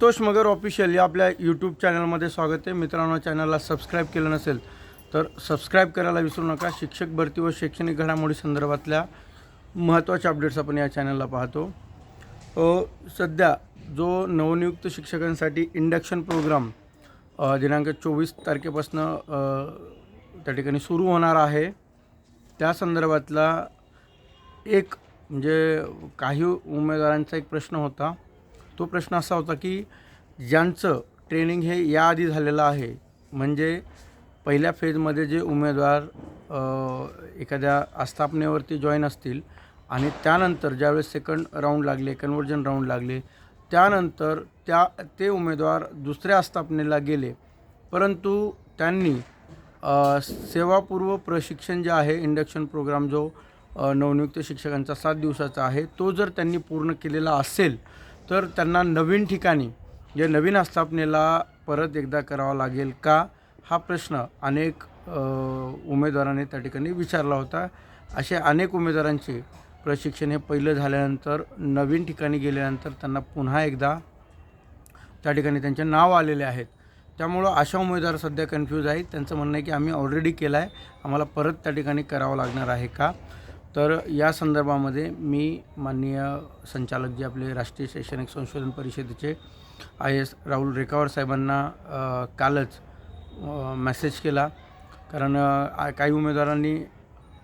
संतोष मगर official या आपल्या YouTube चॅनलमध्ये स्वागत आहे. मित्रांनो चॅनलला सबस्क्राईब केलं नसेल तर सबस्क्राईब करायला विसरू नका. शिक्षक भरती व शैक्षणिक घडामोडी संदर्भातल्या महत्त्वाच्या अपडेट्स आपण या चॅनलला पाहतो. सध्या जो नवनियुक्त शिक्षकांसाठी इंडक्शन प्रोग्राम दिनांक चोवीस तारखेपासून त्या ठिकाणी सुरू होणार आहे. त्या संदर्भातला एक म्हणजे काही उमेदवारांचा एक प्रश्न होता. तो प्रश्न असा होता की ज्यांचं ट्रेनिंग हे याआधी झालेलं आहे म्हणजे पहिल्या फेजमध्ये जे उमेदवार एखाद्या आस्थापनेवरती जॉईन असतील आणि त्यानंतर ज्यावेळेस सेकंड राऊंड लागले कन्वर्जन राऊंड लागले त्यानंतर त्या ते उमेदवार दुसऱ्या आस्थापनेला गेले. परंतु त्यांनी सेवापूर्व प्रशिक्षण जे आहे इंडक्शन प्रोग्राम जो नवनियुक्त शिक्षकांचा सात दिवसाचा आहे तो जर त्यांनी पूर्ण केलेला असेल तर त्यांना नवीन ठिकाणी जे नवीन आस्थापनेला परत एकदा करावा लागेल का? हा प्रश्न अनेक उमेदवारांनी त्या ठिकाणी विचारला होता. असे अनेक उमेदवारांचे प्रशिक्षण हे पहिलं झाल्यानंतर नवीन ठिकाणी गेल्यानंतर त्यांना पुन्हा एकदा त्या ठिकाणी त्यांचे नाव आलेले आहेत. त्यामुळं अशा उमेदवार सध्या कन्फ्यूज आहेत. त्यांचं म्हणणं आहे की आम्ही ऑलरेडी केलं आहे आम्हाला परत त्या ठिकाणी करावं लागणार आहे का? तर या संदर्भामध्ये मी माननीय संचालक जे आपले राष्ट्रीय शैक्षणिक संशोधन परिषदेचे आय एस राहुल रेखावर साहेबांना कालच मेसेज केला. कारण काही उमेदवारांनी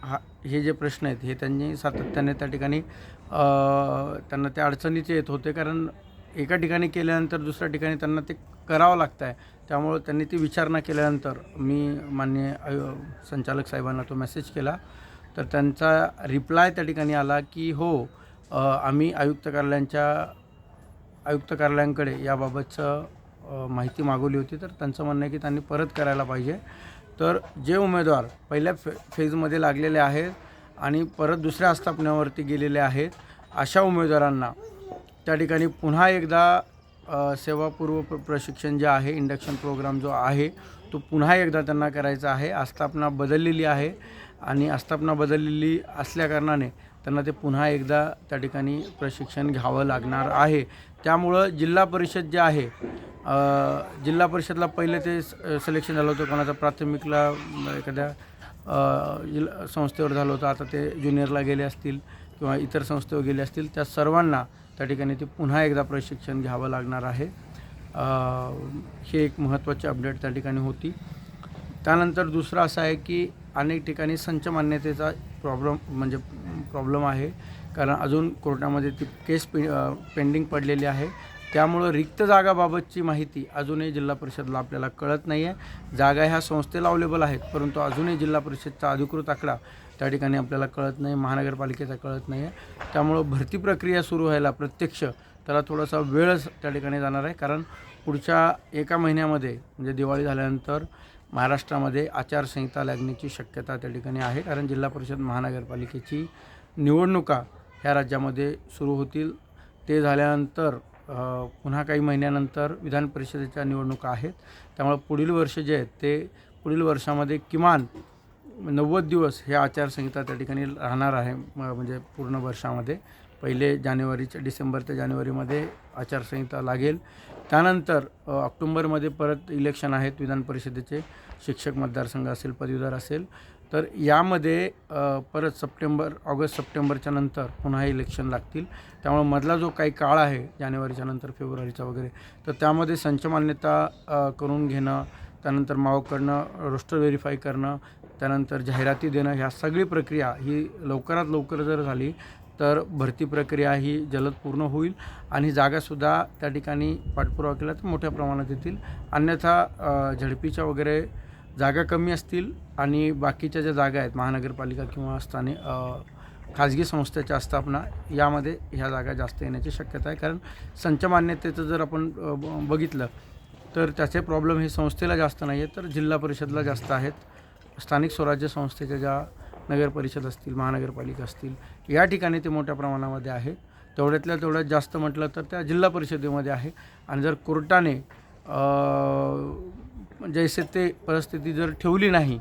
हा हे जे प्रश्न आहेत हे त्यांनी सातत्याने त्या ठिकाणी त्यांना त्या अडचणीचे येत होते. कारण एका ठिकाणी केल्यानंतर दुसऱ्या ठिकाणी त्यांना ते करावं लागतं आहे त्यामुळं त्यांनी ती विचारणा केल्यानंतर मी मान्य संचालक साहेबांना तो मेसेज केला. तर त्यांचा रिप्लाय त्या ठिकाणी आला की हो आम्ही आयुक्त कार्यालयांच्या आयुक्त कार्यालयांकडे याबाबतचं माहिती मागवली होती. तर त्यांचं म्हणणं आहे की त्यांनी परत करायला पाहिजे. तर जे उमेदवार पहिल्या फे फेजमध्ये लागलेले आहेत आणि परत दुसऱ्या आस्थापनावरती गेलेले आहेत अशा उमेदवारांना त्या ठिकाणी पुन्हा एकदा सेवापूर्व प्र प्रशिक्षण जे आहे इंडक्शन प्रोग्राम जो आहे तो पुन्हा एकदा त्यांना करायचा आहे. आस्थापना बदललेली आहे. आणि आस्थापना बदललेली असल्याकारणाने त्यांना ते पुन्हा एकदा त्या ठिकाणी प्रशिक्षण घ्यावं लागणार आहे. त्यामुळं जिल्हा परिषद जे आहे जिल्हा परिषदला पहिले ते सिलेक्शन झालं होतं. कोणाचं प्राथमिकला एखाद्या जिल्हा संस्थेवर झालं होतं. आता ते ज्युनियरला गेले असतील किंवा इतर संस्थेवर गेले असतील त्या सर्वांना त्या ठिकाणी ते पुन्हा एकदा प्रशिक्षण घ्यावं लागणार आहे. हे एक महत्त्वाची अपडेट त्या ठिकाणी होती. त्यानंतर दुसरं असं आहे की अनेक ठिकाणी संच मान्यतेचा प्रॉब्लेम म्हणजे प्रॉब्लेम आहे. कारण अजून कोर्टामध्ये ती केस पे पेंडिंग पडलेली आहे. त्यामुळं रिक्त जागाबाबतची माहिती अजूनही जिल्हा परिषदला आपल्याला कळत नाही आहे जागा ह्या संस्थेला अवेलेबल आहेत परंतु अजूनही जिल्हा परिषदचा अधिकृत आकडा त्या ठिकाणी आपल्याला कळत नाही महानगरपालिकेचा कळत नाही आहे त्यामुळं भरती प्रक्रिया सुरू व्हायला प्रत्यक्ष त्याला थोडासा वेळच त्या ठिकाणी जाणार आहे. कारण पुढच्या एका महिन्यामध्ये म्हणजे दिवाळी झाल्यानंतर महाराष्ट्रामध्ये आचारसंहिता लागण्याची शक्यता त्या ठिकाणी आहे. कारण जिल्हा परिषद महानगरपालिकेची निवडणुका ह्या राज्यामध्ये सुरू होतील. ते झाल्यानंतर पुन्हा काही महिन्यानंतर विधान परिषदेच्या निवडणुका आहेत. त्यामुळे पुढील वर्ष जे आहेत ते पुढील वर्षामध्ये किमान नव्वद दिवस हे आचारसंहिता त्या ठिकाणी राहणार आहे म- म्हणजे पूर्ण वर्षामध्ये. पहिले जानेवारीच्या डिसेंबर ते जानेवारीमध्ये आचारसंहिता लागेल. त्यानंतर ऑक्टोंबरमध्ये परत इलेक्शन आहेत विधान परिषदेचे. शिक्षक मतदारसंघ असेल पदवीधर असेल. तर यामध्ये परत सप्टेंबर ऑगस्ट सप्टेंबरच्या नंतर पुन्हा इलेक्शन लागतील. त्यामुळे मधला जो काही काळ आहे जानेवारीच्या नंतर फेब्रुवारीचा वगैरे तर त्यामध्ये संच मान्यता करून घेणं त्यानंतर मावकडनं रोस्टर व्हेरीफाय करणं त्यानंतर जाहिराती देणं ह्या सगळी प्रक्रिया ही लवकरात लवकर जर झाली तर भरती प्रक्रिया ही जलद पूर्ण होईल आणि जागासुद्धा त्या ठिकाणी पाठपुरावा केला तर मोठ्या प्रमाणात येतील. अन्यथा झडपीच्या वगैरे जागा कमी असतील आणि बाकीच्या ज्या जागा आहेत महानगरपालिका किंवा स्थानिक खाजगी संस्थेच्या स्थापना यामध्ये ह्या जागा जास्त येण्याची शक्यता आहे. कारण संचमान्यतेचं जर आपण ब- बघितलं तर त्याचे प्रॉब्लेम हे संस्थेला जास्त नाही आहेत तर जिल्हा परिषदला जास्त आहेत. स्थानिक स्वराज्य संस्थेच्या ज्या नगर परिषद असतील महानगरपालिका असतील या ठिकाणी ते मोठ्या प्रमाणामध्ये आहेत तेवढ्यातल्या तेवढ्यात जास्त म्हटलं तर त्या जिल्हा परिषदेमध्ये आहे. आणि जर कोर्टाने जैसे म्हणजे ते परिस्थिती जर ठेवली नाही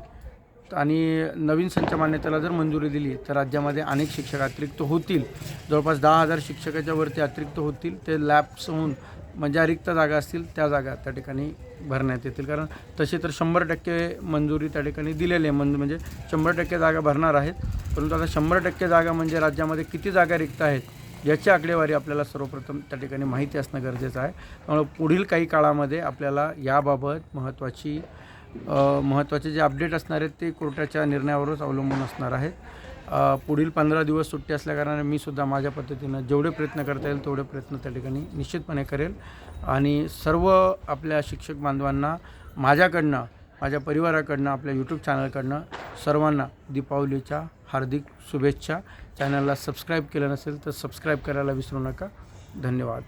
आणि नवीन संच मान्यतेला जर मंजुरी दिली तर राज्यामध्ये अनेक शिक्षक अतिरिक्त होतील. जवळपास दहा हजार शिक्षकाच्या वरती अतिरिक्त होतील. ते लॅब्स होऊन म्हणजे रिक्त जागा असतील त्या जागा त्या ठिकाणी भरण्यात येतील. कारण तसे तर शंभर टक्के मंजुरी त्या ठिकाणी दिलेली आहे. म्हणजे म्हणजे शंभर टक्के जागा भरणार आहेत. परंतु आता शंभर टक्के जागा म्हणजे राज्यामध्ये किती जागा रिक्त आहेत याची आकडेवारी आपल्याला सर्वप्रथम त्या ठिकाणी माहिती असणं गरजेचं आहे. त्यामुळे पुढील काही काळामध्ये आपल्याला याबाबत महत्त्वाची महत्त्वाचे जे अपडेट असणार आहेत ते कोर्टाच्या निर्णयावरच अवलंबून असणार आहेत पुढील पंधरा दिवस सुट्टी असल्याकारणाने मी सुद्धा माझ्या पद्धतीनं जेवढे प्रयत्न करता येईल तेवढे प्रयत्न त्या ठिकाणी निश्चितपणे करेल. आणि सर्व आपल्या शिक्षक बांधवांना माझ्याकडनं माझ्या परिवाराकडनं आपल्या यूट्यूब चॅनलकडनं सर्वांना दीपावलीच्या हार्दिक शुभेच्छा. चॅनलला सबस्क्राईब केलं नसेल तर सबस्क्राईब करायला विसरू नका. धन्यवाद.